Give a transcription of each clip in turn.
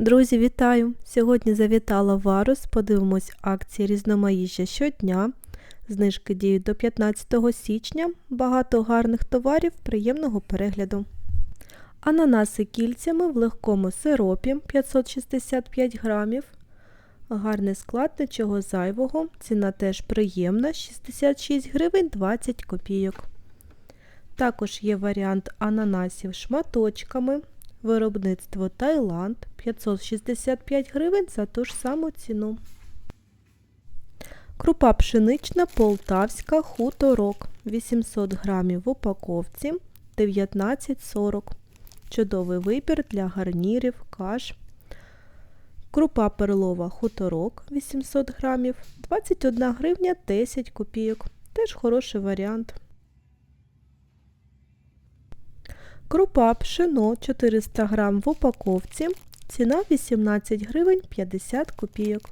Друзі, вітаю! Сьогодні завітала Варус. Подивимось акції різномаїжжя щодня. Знижки діють до 15 січня. Багато гарних товарів, приємного перегляду. Ананаси кільцями в легкому сиропі 565 грамів. Гарний склад, нічого зайвого. Ціна теж приємна 66 гривень 20 копійок. Також є варіант ананасів шматочками. Виробництво Таїланд 565 гривень за ту ж саму ціну. Крупа пшенична полтавська хуторок 800 грамів в упаковці 19,40. Чудовий вибір для гарнірів, каш. Крупа перлова хуторок 800 грамів 21 гривня 10 копійок. Теж хороший варіант. Крупа пшено 400 грам в упаковці. Ціна 18 гривень 50 копійок.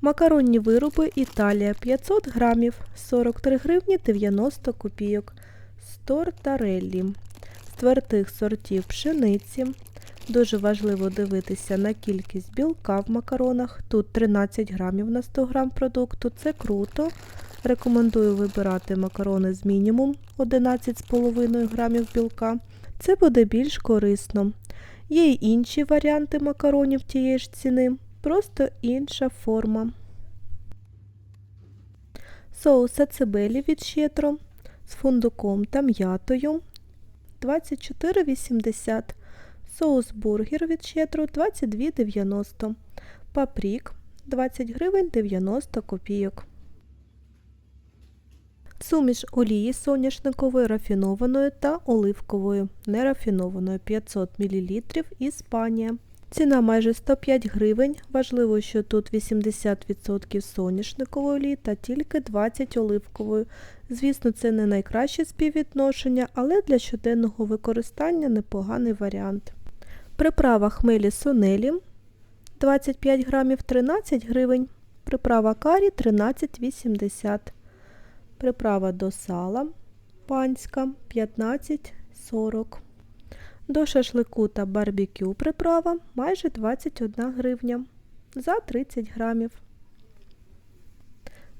Макаронні вироби Італія 500 грамів 43 гривні 90 копійок. Стортареллі. З твердих сортів пшениці. Дуже важливо дивитися на кількість білка в макаронах. Тут 13 грамів на 100 грам продукту. Це круто. Рекомендую вибирати макарони з мінімум 11,5 грамів білка. Це буде більш корисно. Є й інші варіанти макаронів тієї ж ціни, просто інша форма. Соус ацебелі від щетро з фундуком та м'ятою 24,80 Соус бургер від щетро 22,90 Папрік 20 гривень 90 копійок. Суміш олії соняшникової рафінованої та оливкової нерафінованої 500 мл Іспанія. Ціна майже 105 гривень. Важливо, що тут 80% соняшникової олії та тільки 20 оливкової. Звісно, це не найкраще співвідношення, але для щоденного використання непоганий варіант. Приправа хмелі сонелі 25 грамів 13 гривень. Приправа карі 13,80 Приправа до сала панська 15,40 До шашлику та барбекю приправа майже 21 гривня за 30 грамів.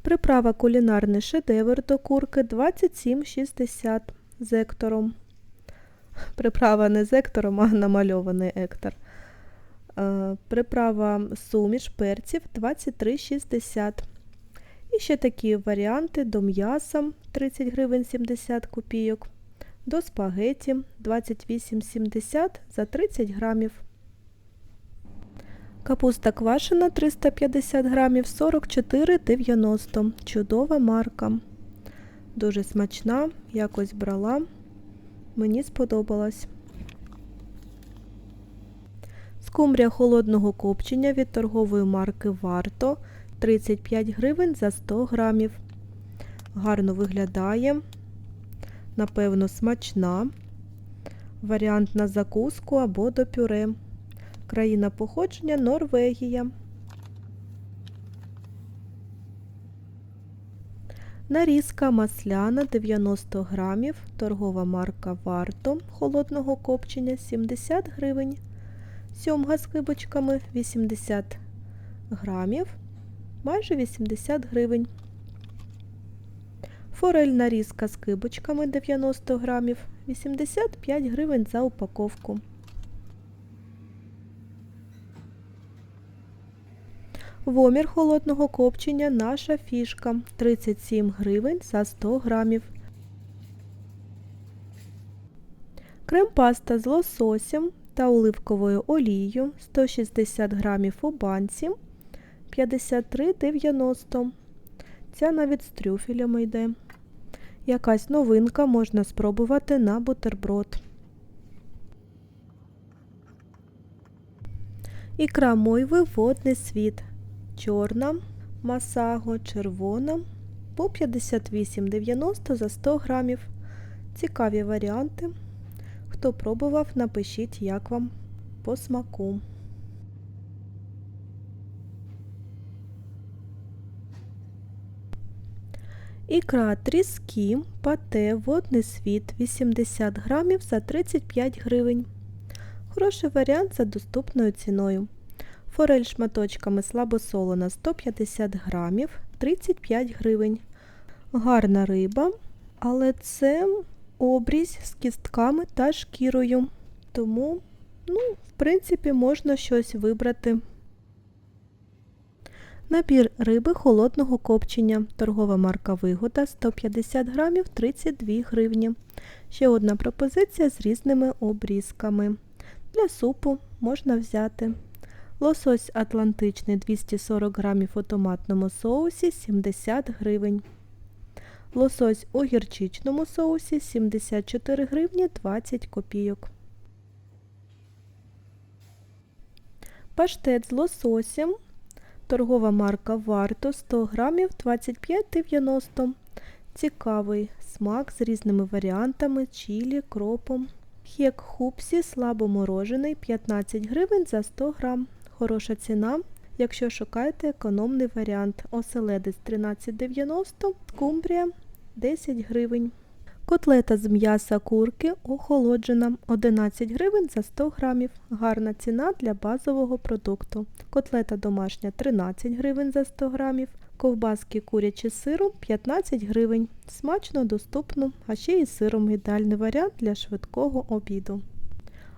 Приправа кулінарний шедевр до курки 27,60 з ектором. Приправа не з ектором, а намальований ектор. Е, приправа суміш перців 23,60 і ще такі варіанти до м'яса 30 гривень 70 копійок, до спагеті 28,70 за 30 грамів. Капуста квашена 350 грамів 44,90. Чудова марка. Дуже смачна, якось брала. Мені сподобалась. Скумбрія холодного копчення від торгової марки Варто 35 гривень за 100 грамів. Гарно виглядає, напевно, смачна. Варіант на закуску або до пюре. Країна походження Норвегія. Нарізка масляна 90 грамів, торгова марка Варто холодного копчення 70 гривень. Сьомга з кибочками 80 грамів майже 80 гривень. Форель нарізка з кибочками 90 грамів, 85 гривень за упаковку. Вомір холодного копчення наша фішка 37 гривень за 100 грамів. Крем-паста з лососем та оливковою олією 160 грамів у банці 53,90. Ця навіть з трюфелями йде. Якась новинка можна спробувати на бутерброд. Ікра мойви водний світ. Чорна, масаго, червона по 58,90 за 100 грамів. Цікаві варіанти. Хто пробував, напишіть, як вам по смаку. Ікра тріски, пате, водний світ 80 грамів за 35 гривень. Хороший варіант за доступною ціною. Форель шматочками слабосолена 150 грамів 35 гривень. Гарна риба, але це обрізь з кістками та шкірою. Тому, ну, в принципі, можна щось вибрати. Набір риби холодного копчення. Торгова марка Вигода 150 грамів 32 гривні. Ще одна пропозиція з різними обрізками. Для супу можна взяти. Лосось атлантичний 240 грамів у томатному соусі 70 гривень. Лосось у гірчичному соусі 74 гривні 20 копійок. Паштет з лососем. Торгова марка Варто 100 грамів 25,90. Цікавий смак з різними варіантами, чілі, кропом. Хек хупсі слабоморожений 15 гривень за 100 грам. Хороша ціна, якщо шукаєте економний варіант. Оселедець 13,90, скумбрія 10 гривень. Котлета з м'яса курки охолоджена 11 гривень за 100 грамів. Гарна ціна для базового продукту. Котлета домашня 13 гривень за 100 грамів. Ковбаски курячі з сиром 15 гривень. Смачно, доступно, а ще і сиром ідеальний варіант для швидкого обіду.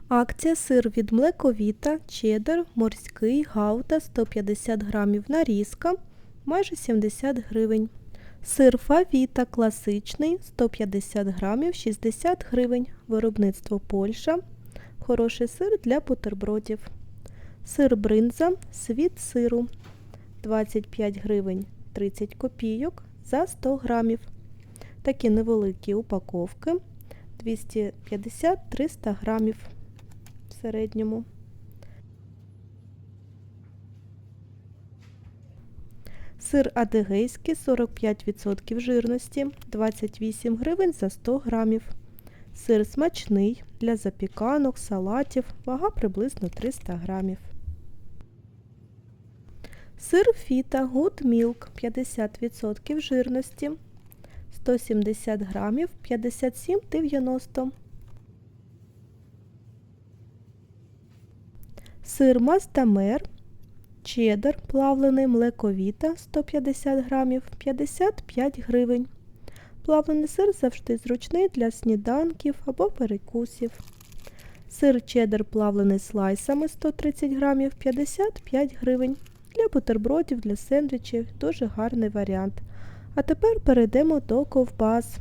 Акція сир від млековіта, чеддер, морський, гауда 150 грамів нарізка, майже 70 гривень. Сир фавіта класичний 150 грамів 60 гривень. Виробництво Польща. Хороший сир для бутербродів. Сир бринза, світ сиру 25 гривень 30 копійок за 100 грамів. Такі невеликі упаковки 250-300 грамів в середньому. Сир адегейський 45% жирності 28 гривень за 100 грамів. Сир смачний для запіканок, салатів, вага приблизно 300 грамів. Сир фіта Good Milk 50% жирності 170 грамів 57,90. Сир Мастамер Чеддер плавлений млековіта 150 грамів 55 гривень. Плавлений сир завжди зручний для сніданків або перекусів. Сир чеддер плавлений слайсами 130 грамів 55 гривень. Для бутербродів, для сендвічів дуже гарний варіант. А тепер перейдемо до ковбас.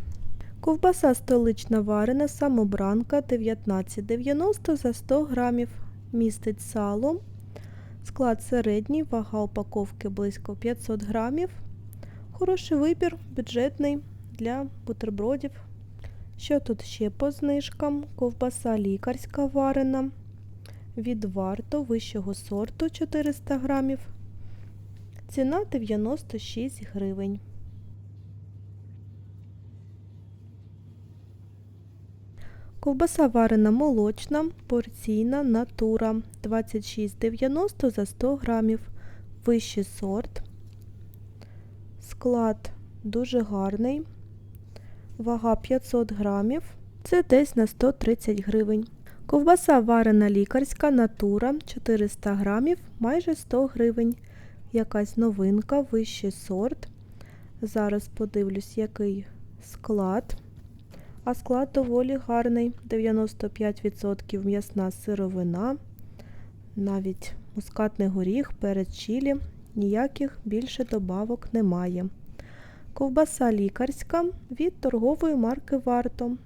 Ковбаса столична варена самобранка 19,90 за 100 грамів. Містить сало. Склад середній, вага упаковки близько 500 грамів. Хороший вибір, бюджетний для бутербродів. Що тут ще по знижкам? Ковбаса лікарська варена. Від варто вищого сорту 400 грамів. Ціна 96 гривень. Ковбаса варена молочна, порційна натура 26,90 за 100 грамів. Вищий сорт. Склад дуже гарний. Вага 500 грамів. Це десь на 130 гривень. Ковбаса варена лікарська натура 400 грамів, майже 100 гривень. Якась новинка, вищий сорт. Зараз подивлюсь, який склад а склад доволі гарний. 95% м'ясна сировина, навіть мускатний горіх, перед чілі, ніяких більше добавок немає. Ковбаса лікарська від торгової марки Варто.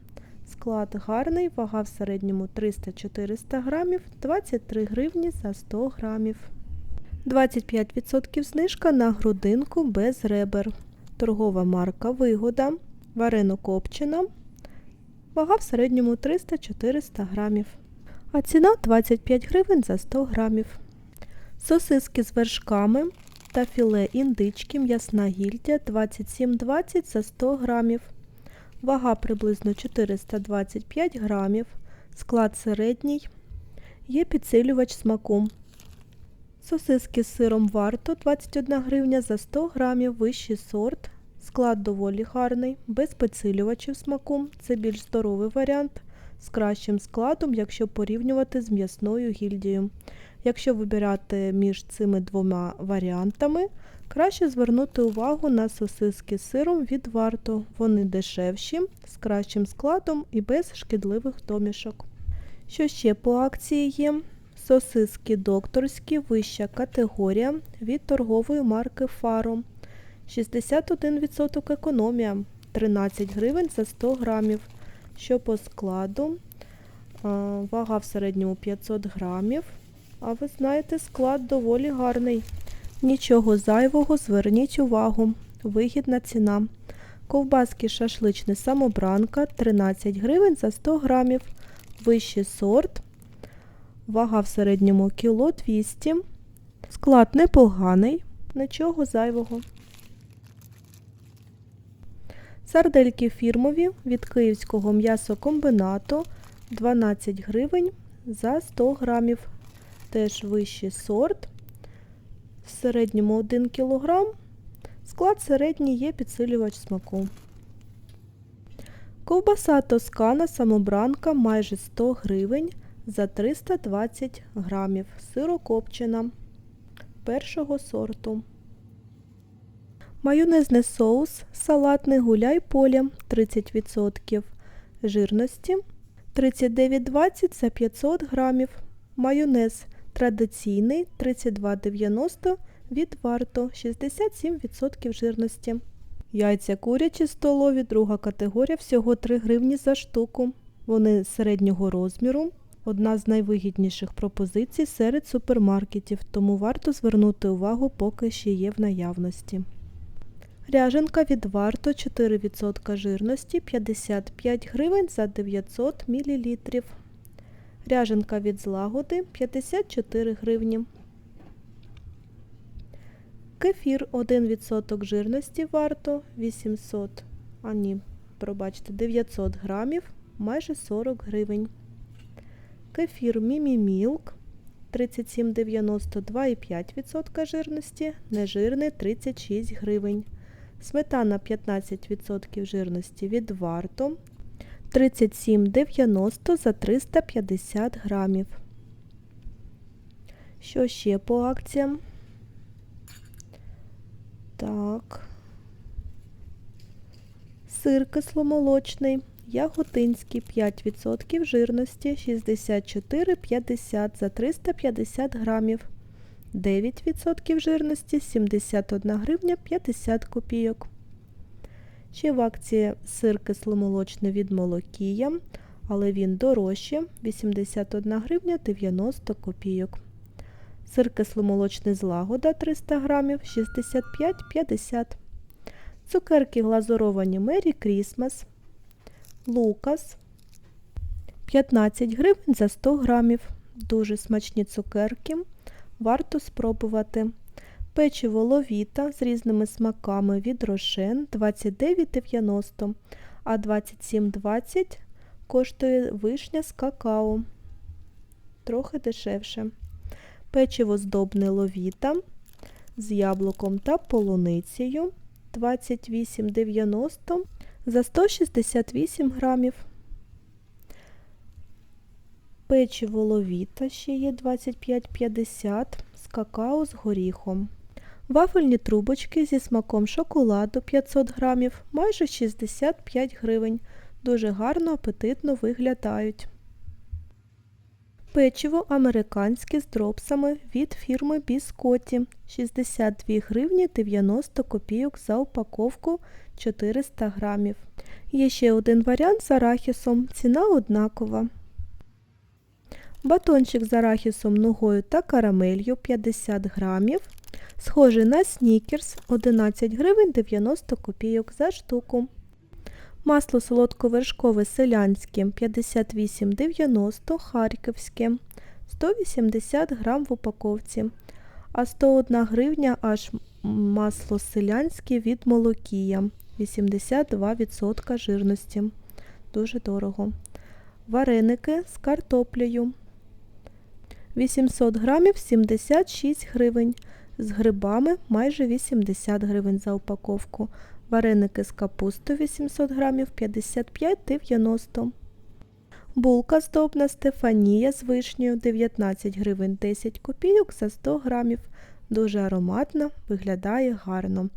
Склад гарний, вага в середньому 300-400 грамів, 23 гривні за 100 грамів. 25% знижка на грудинку без ребер. Торгова марка Вигода. Варено копчена Вага в середньому 300-400 грамів. А ціна 25 гривень за 100 грамів. Сосиски з вершками та філе індички м'ясна гільдя 27,20 за 100 грамів. Вага приблизно 425 грамів. Склад середній. Є підсилювач смаку. Сосиски з сиром варто 21 гривня за 100 грамів, вищий сорт. Склад доволі гарний, без підсилювачів смаку. Це більш здоровий варіант з кращим складом, якщо порівнювати з м'ясною гільдією. Якщо вибирати між цими двома варіантами, краще звернути увагу на сосиски з сиром від варто. Вони дешевші, з кращим складом і без шкідливих домішок. Що ще по акції є? Сосиски докторські, вища категорія від торгової марки Фаро. 61% економія, 13 гривень за 100 грамів. Що по складу? Вага в середньому 500 грамів. А ви знаєте, склад доволі гарний. Нічого зайвого, зверніть увагу. Вигідна ціна. Ковбаски шашличний самобранка 13 гривень за 100 грамів. Вищий сорт. Вага в середньому кіло 200. Склад непоганий, нічого зайвого. Сардельки фірмові від київського м'ясокомбінату 12 гривень за 100 грамів. Теж вищий сорт. В середньому 1 кг. Склад середній є підсилювач смаку. Ковбаса тоскана самобранка майже 100 гривень за 320 грамів. Сирокопчена першого сорту. Майонезний соус, салатний гуляй поле 30% жирності 39,20 за 500 грамів. Майонез традиційний 32,90 від варто 67% жирності. Яйця курячі столові, друга категорія, всього 3 гривні за штуку. Вони середнього розміру. Одна з найвигідніших пропозицій серед супермаркетів, тому варто звернути увагу, поки ще є в наявності. Ряженка від варто 4% жирності 55 гривень за 900 мл. Ряженка від злагоди 54 гривні. Кефір 1% жирності варто 800, а ні, пробачте, 900 грамів, майже 40 гривень. Кефір Мімі Мілк 37,92,5% жирності, нежирний 36 гривень. Сметана 15% жирності від варто 37,90 за 350 грамів. Що ще по акціям? Так. Сир кисломолочний, яготинський 5% жирності 64,50 за 350 грамів. 9% жирності 71 гривня 50 копійок. Ще в акції сир кисломолочний від молокія, але він дорожче 81 гривня 90 копійок. Сир кисломолочний злагода 300 грамів 65,50 Цукерки глазуровані Мері Крісмас. Лукас 15 гривень за 100 грамів. Дуже смачні цукерки. Варто спробувати. Печиво ловіта з різними смаками від рошен 29,90, а 27,20 коштує вишня з какао. Трохи дешевше. Печиво здобне ловіта з яблуком та полуницею 28,90 за 168 грамів. Печиво ловіта ще є 25,50 з какао з горіхом. Вафельні трубочки зі смаком шоколаду 500 грамів, майже 65 гривень. Дуже гарно, апетитно виглядають. Печиво американське з дропсами від фірми Біскоті 62 гривні 90 копійок за упаковку 400 грамів. Є ще один варіант з арахісом, ціна однакова. Батончик з арахісом ногою та карамелью 50 грамів. Схожий на снікерс 11 гривень 90 копійок за штуку. Масло солодковершкове селянське 58,90 харківське 180 грам в упаковці. А 101 гривня аж масло селянське від молокія 82% жирності. Дуже дорого. Вареники з картоплею 800 грамів 76 гривень. З грибами майже 80 гривень за упаковку. Вареники з капустою 800 грамів 55,90. Булка здобна Стефанія з вишнею 19 гривень 10 копійок за 100 грамів. Дуже ароматна, виглядає гарно.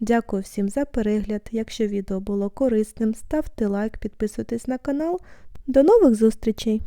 Дякую всім за перегляд. Якщо відео було корисним, ставте лайк, підписуйтесь на канал. До нових зустрічей!